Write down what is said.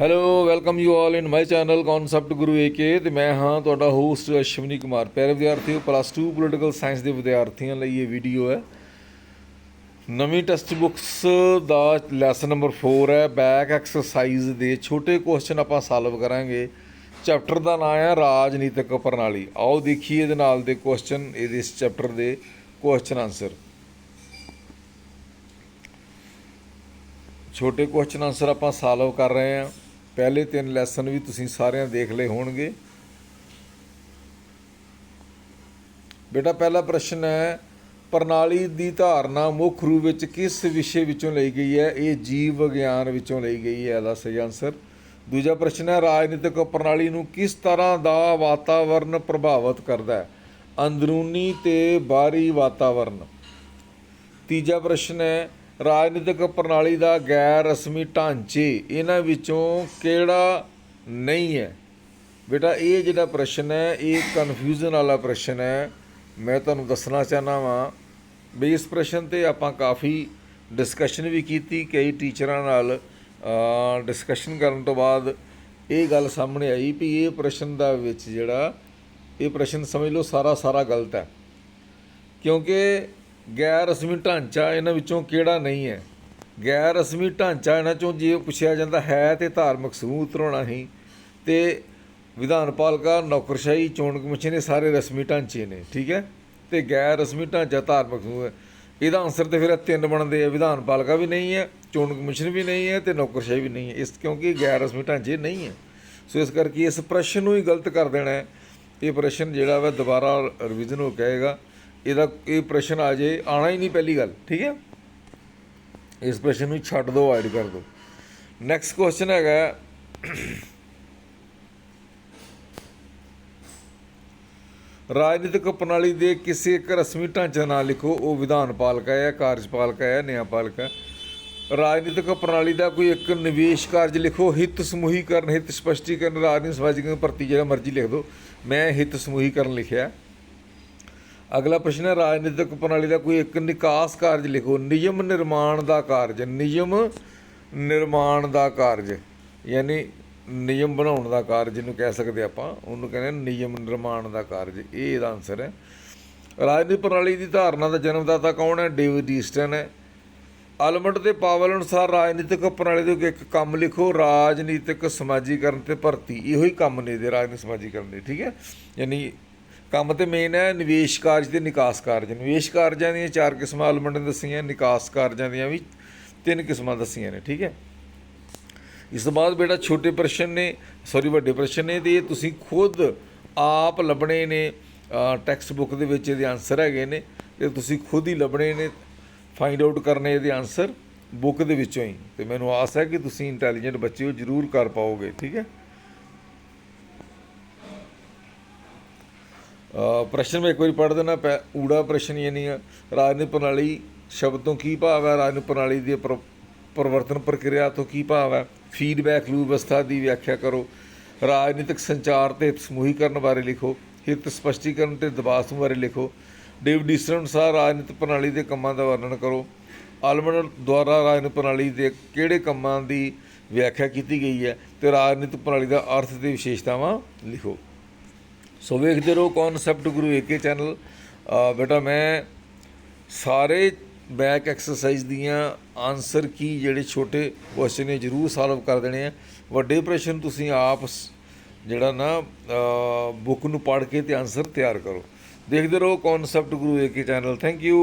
Hello welcome you all in my channel Concept Guru AK ਤੇ ਮੈਂ ਹਾਂ ਤੁਹਾਡਾ ਹੋਸਟ ਅਸ਼ਵਨੀ ਕੁਮਾਰ। ਪਿਆਰੇ ਵਿਦਿਆਰਥੀਓ ਪਲੱਸ 2 ਪੋਲੀਟੀਕਲ ਸਾਇੰਸ ਦੇ ਵਿਦਿਆਰਥੀਆਂ ਲਈ ਇਹ ਵੀਡੀਓ ਹੈ। ਨਵੀਂ ਟੈਕਸਟ ਬੁੱਕਸ ਦਾ ਲੈਸਨ ਨੰਬਰ 4 ਹੈ। ਬੈਕ ਐਕਸਰਸਾਈਜ਼ ਦੇ ਛੋਟੇ ਕੁਐਸਚਨ ਆਪਾਂ ਸੋਲਵ ਕਰਾਂਗੇ। ਚੈਪਟਰ ਦਾ ਨਾਮ ਹੈ ਰਾਜਨੀਤਿਕ ਪ੍ਰਣਾਲੀ। ਆਓ ਦੇਖੀਏ ਇਹਦੇ ਨਾਲ ਦੇ ਕੁਐਸਚਨ ਇਹਦੇ ਇਸ ਚੈਪਟਰ ਦੇ ਕੁਐਸਚਨ ਆਨਸਰ ਛੋਟੇ ਕੁਐਸਚਨ ਆਨਸਰ ਆਪਾਂ ਸੋਲਵ ਕਰ ਰਹੇ ਹਾਂ। ਪਹਿਲੇ ਤਿੰਨ ਲੈਸਨ ਵੀ ਤੁਸੀਂ ਸਾਰਿਆਂ ਦੇਖ ਲਏ ਹੋਣਗੇ। ਬੇਟਾ, ਪਹਿਲਾ ਪ੍ਰਸ਼ਨ ਹੈ, ਪ੍ਰਣਾਲੀ ਦੀ ਧਾਰਨਾ ਮੁੱਖ ਰੂਪ ਵਿੱਚ ਕਿਸ ਵਿਸ਼ੇ ਵਿੱਚੋਂ ਲਈ ਗਈ ਹੈ? ਇਹ ਜੀਵ ਵਿਗਿਆਨ ਵਿੱਚੋਂ ਲਈ ਗਈ ਹੈ, ਇਹਦਾ ਸਹੀ ਆਨਸਰ ਦੂਜਾ ਪ੍ਰਸ਼ਨ ਹੈ, ਰਾਜਨੀਤਿਕ ਪ੍ਰਣਾਲੀ ਨੂੰ ਕਿਸ ਤਰ੍ਹਾਂ ਦਾ ਵਾਤਾਵਰਣ ਪ੍ਰਭਾਵਿਤ ਕਰਦਾ ਹੈ? ਅੰਦਰੂਨੀ ਤੇ ਬਾਹਰੀ ਵਾਤਾਵਰਣ ਤੀਜਾ ਪ੍ਰਸ਼ਨ ਹੈ ਰਾਜਨੀਤਿਕ ਪ੍ਰਣਾਲੀ ਦਾ ਗੈਰ ਰਸਮੀ ਢਾਂਚੇ ਇਹਨਾਂ ਵਿੱਚੋਂ ਕਿਹੜਾ ਨਹੀਂ ਹੈ? ਬੇਟਾ, ਇਹ ਜਿਹੜਾ ਪ੍ਰਸ਼ਨ ਹੈ, ਇਹ ਕਨਫਿਊਜ਼ਨ ਵਾਲਾ ਪ੍ਰਸ਼ਨ ਹੈ। ਮੈਂ ਤੁਹਾਨੂੰ ਦੱਸਣਾ ਚਾਹਨਾ ਵਾਂ ਵੀ ਇਸ ਪ੍ਰਸ਼ਨ ਤੇ ਆਪਾਂ ਕਾਫੀ ਡਿਸਕਸ਼ਨ ਵੀ ਕੀਤੀ, ਕਈ ਟੀਚਰਾਂ ਨਾਲ ਡਿਸਕਸ਼ਨ ਕਰਨ ਤੋਂ ਬਾਅਦ ਇਹ ਗੱਲ ਸਾਹਮਣੇ ਆਈ ਵੀ ਇਹ ਪ੍ਰਸ਼ਨ ਦਾ ਵਿੱਚ ਜਿਹੜਾ, ਇਹ ਪ੍ਰਸ਼ਨ ਸਮਝ ਲਓ ਸਾਰਾ ਸਾਰਾ ਗਲਤ ਹੈ। ਕਿਉਂਕਿ ਗੈਰ ਰਸਮੀ ਢਾਂਚਾ ਇਹਨਾਂ ਵਿੱਚੋਂ ਕਿਹੜਾ ਨਹੀਂ ਹੈ? ਗੈਰ ਰਸਮੀ ਢਾਂਚਾ ਇਹਨਾਂ ਚੋਂ ਜੇ ਪੁੱਛਿਆ ਜਾਂਦਾ ਹੈ ਤੇ ਧਾਰਮਿਕ ਸਮੂਹ ਉਤਰਾਉਣਾ ਹੀ। ਤੇ ਵਿਧਾਨ ਪਾਲਿਕਾ, ਨੌਕਰਸ਼ਾਹੀ, ਚੋਣ ਕਮਿਸ਼ਨ ਇਹ ਸਾਰੇ ਰਸਮੀ ਢਾਂਚੇ ਨੇ, ਠੀਕ ਹੈ? ਤੇ ਗੈਰ ਰਸਮੀ ਢਾਂਚਾ ਧਾਰਮਿਕ ਸਮੂਹ ਹੈ। ਇਹਦਾ ਆਨਸਰ ਤੇ ਫਿਰ ਤਿੰਨ ਬਣਦੇ ਆ। ਵਿਧਾਨ ਪਾਲਿਕਾ ਵੀ ਨਹੀਂ ਹੈ, ਚੋਣ ਕਮਿਸ਼ਨ ਵੀ ਨਹੀਂ ਹੈ ਤੇ ਨੌਕਰਸ਼ਾਹੀ ਵੀ ਨਹੀਂ ਹੈ। ਇਸ ਕਿਉਂਕਿ ਗੈਰ ਰਸਮੀ ਢਾਂਚੇ ਨਹੀਂ ਹੈ। ਸੋ ਇਸ ਕਰਕੇ ਇਸ ਪ੍ਰਸ਼ਨ ਨੂੰ ਹੀ ਗਲਤ ਕਰ ਦੇਣਾ ਹੈ। ਇਹ ਪ੍ਰਸ਼ਨ ਜਿਹੜਾ ਵਾ ਦੁਬਾਰਾ ਰਿਵੀਜ਼ਨ ਹੋ ਕਹੇਗਾ ਇਹਦਾ ਇਹ ਪ੍ਰਸ਼ਨ ਆ ਜੇ ਆਣਾ ਹੀ ਨਹੀਂ ਪਹਿਲੀ ਗੱਲ, ਠੀਕ ਹੈ? ਇਸ ਪ੍ਰਸ਼ਨ ਨੂੰ ਛੱਡ ਦਿਓ ਅਵਾਇਡ ਕਰ ਦਿਓ। ਨੈਕਸਟ ਕੁਐਸਚਨ ਹੈਗਾ ਰਾਜਨੀਤਿਕ ਪ੍ਰਣਾਲੀ ਦੇ ਕਿਸੇ ਇੱਕ ਰਸਮੀ ਢਾਂਚੇ ਨਾਲ ਲਿਖੋ। ਉਹ ਵਿਧਾਨ ਪਾਲਿਕਾ ਹੈ ਕਾਰਜਪਾਲਿਕਾ ਹੈ ਨਿਆਂਪਾਲਿਕਾ ਹੈ। ਰਾਜਨੀਤਿਕ ਪ੍ਰਣਾਲੀ ਦਾ ਕੋਈ ਇੱਕ ਨਿਵੇਸ਼ ਕਾਰਜ ਲਿਖੋ। ਹਿੱਤ ਸਮੂਹੀਕਰਨ, ਹਿੱਤ ਸਪਸ਼ਟੀਕਰਨ, ਰਾਜਨੀਤਿਕ ਸਮਾਜਿਕ ਭਰਤੀ ਜਿਹੜਾ ਮਰਜ਼ੀ ਲਿਖ ਦਿਓ। ਮੈਂ ਹਿੱਤ ਸਮੂਹੀਕਰਨ ਲਿਖਿਆ। ਅਗਲਾ ਪ੍ਰਸ਼ਨ ਹੈ, ਰਾਜਨੀਤਿਕ ਪ੍ਰਣਾਲੀ ਦਾ ਕੋਈ ਇੱਕ ਨਿਕਾਸ ਕਾਰਜ ਲਿਖੋ। ਨਿਯਮ ਨਿਰਮਾਣ ਦਾ ਕਾਰਜ। ਨਿਯਮ ਨਿਰਮਾਣ ਦਾ ਕਾਰਜ। ਯਾਨੀ ਨਿਯਮ ਬਣਾਉਣ ਦਾ ਕਾਰਜ ਜਿਹਨੂੰ ਕਹਿ ਸਕਦੇ ਆਪਾਂ। ਉਹਨੂੰ ਕਹਿੰਦੇ ਆ ਨਿਯਮ ਨਿਰਮਾਣ ਦਾ ਕਾਰਜ। ਇਹ ਇਹਦਾ ਆਨਸਰ ਹੈ। ਰਾਜਨੀਤਿਕ ਪ੍ਰਣਾਲੀ ਦੀ ਧਾਰਨਾ ਦਾ ਜਨਮਦਾਤਾ ਕੌਣ ਹੈ? ਡੇਵਿਡ ਈਸਟਨ ਹੈ। ਆਲਮੰਡ ਦੇ ਪਾਵਲ ਅਨੁਸਾਰ ਰਾਜਨੀਤਿਕ ਪ੍ਰਣਾਲੀ ਦੇ ਕੋਈ ਇੱਕ ਕੰਮ ਲਿਖੋ। ਰਾਜਨੀਤਿਕ ਸਮਾਜੀਕਰਨ ਤੇ ਭਰਤੀ। ਇਹੋ ਹੀ ਕੰਮ ਨੇ ਦੇ ਰਾਜਨੀਤਿਕ ਸਮਾਜੀਕਰਨ ਦੇ। ਠੀਕ ਹੈ? ਯਾਨੀ ਕੰਮ ਤੇ ਮੇਨ ਹੈ ਨਿਵੇਸ਼ ਕਾਰਜ ਤੇ ਨਿਕਾਸ ਕਾਰਜ। ਨਿਵੇਸ਼ ਕਾਰਜਾਂ ਦੀਆਂ ਚਾਰ ਕਿਸਮਾਂ ਆਲਮੰਡ ਨੇ ਦੱਸੀਆਂ, ਨਿਕਾਸ ਕਾਰਜਾਂ ਦੀਆਂ ਵੀ ਤਿੰਨ ਕਿਸਮਾਂ ਦੱਸੀਆਂ ਨੇ, ਠੀਕ ਹੈ? ਇਸ ਤੋਂ ਬਾਅਦ ਬੇਟਾ ਛੋਟੇ ਪ੍ਰਸ਼ਨ ਨੇ ਸੌਰੀ ਵੱਡੇ ਪ੍ਰਸ਼ਨ ਨੇ ਤੇ ਇਹ ਤੁਸੀਂ ਖੁਦ ਆਪ ਲੱਭਣੇ ਨੇ ਟੈਕਸਟ ਬੁੱਕ ਦੇ ਵਿੱਚ ਇਹਦੇ ਆਨਸਰ ਹੈਗੇ ਨੇ ਤੇ ਤੁਸੀਂ ਖੁਦ ਹੀ ਲੱਭਣੇ ਨੇ ਫਾਈਂਡ ਆਊਟ ਕਰਨੇ ਇਹਦੇ ਆਨਸਰ ਬੁੱਕ ਦੇ ਵਿੱਚੋਂ ਹੀ। ਤੇ ਮੈਨੂੰ ਆਸ ਹੈ ਕਿ ਤੁਸੀਂ ਇੰਟੈਲੀਜੈਂਟ ਬੱਚੇ ਹੋ, ਜ਼ਰੂਰ ਕਰ ਪਾਓਗੇ, ਠੀਕ ਹੈ? ਅ, ਪ੍ਰਸ਼ਨ ਮੈਂ ਇੱਕ ਵਾਰੀ ਪੜ੍ਹ ਦੇਣਾ ਪੈ- ਊੜਾ ਪ੍ਰਸ਼ਨ ਯਾਨੀ ਹੈ, ਰਾਜਨੀਤਿਕ ਪ੍ਰਣਾਲੀ ਸ਼ਬਦ ਤੋਂ ਕੀ ਭਾਵ ਹੈ? ਰਾਜਨੀਤਿਕ ਪ੍ਰਣਾਲੀ ਦੀ ਪਰ- ਪਰਿਵਰਤਨ ਪ੍ਰਕਿਰਿਆ ਤੋਂ ਕੀ ਭਾਵ ਹੈ? ਫੀਡਬੈਕ ਲੂਪ ਅਵਸਥਾ ਦੀ ਵਿਆਖਿਆ ਕਰੋ। ਰਾਜਨੀਤਿਕ ਸੰਚਾਰ ਤੇ ਹਿੱਤ ਸਮੂਹੀਕਰਨ ਬਾਰੇ ਲਿਖੋ। ਹਿੱਤ ਸਪਸ਼ਟੀਕਰਨ ਤੇ ਦਬਾਅ ਬਾਰੇ ਲਿਖੋ। ਡੇਵਿਡ ਈਸਟਨ ਅਨੁਸਾਰ ਰਾਜਨੀਤਿਕ ਪ੍ਰਣਾਲੀ ਦੇ ਕੰਮਾਂ ਦਾ ਵਰਣਨ ਕਰੋ। ਆਲਮੰਡ ਦੁਆਰਾ ਰਾਜਨੀਤਿਕ ਪ੍ਰਣਾਲੀ ਦੇ ਕਿਹੜੇ ਕੰਮਾਂ ਦੀ ਵਿਆਖਿਆ ਕੀਤੀ ਗਈ ਹੈ? ਤੇ ਰਾਜਨੀਤਿਕ ਪ੍ਰਣਾਲੀ ਦਾ ਅਰਥ ਤੇ ਵਿਸ਼ੇਸ਼ਤਾਵਾਂ ਲਿਖੋ। ਸੋ ਵੇਖਦੇ ਰਹੋ ਕਨਸੈਪਟ ਗੁਰੂ ਏਕੇ ਚੈਨਲ ਬੇਟਾ, ਮੈਂ ਸਾਰੇ ਬੈਕ ਐਕਸਰਸਾਈਜ਼ ਦੀਆਂ ਆਨਸਰ ਕੀ ਜਿਹੜੇ ਛੋਟੇ ਕੁਐਸਚਨ ਨੇ ਜਰੂਰ ਸੋਲਵ ਕਰ ਦੇਣੇ ਆ। ਵੱਡੇ ਪ੍ਰਸ਼ਨ ਤੁਸੀਂ ਆਪ ਜਿਹੜਾ ਨਾ ਬੁੱਕ ਨੂੰ ਪੜ੍ਹ ਕੇ ਤੇ ਆਨਸਰ ਤਿਆਰ ਕਰੋ। ਦੇਖਦੇ ਰਹੋ Concept Guru AK channel thank you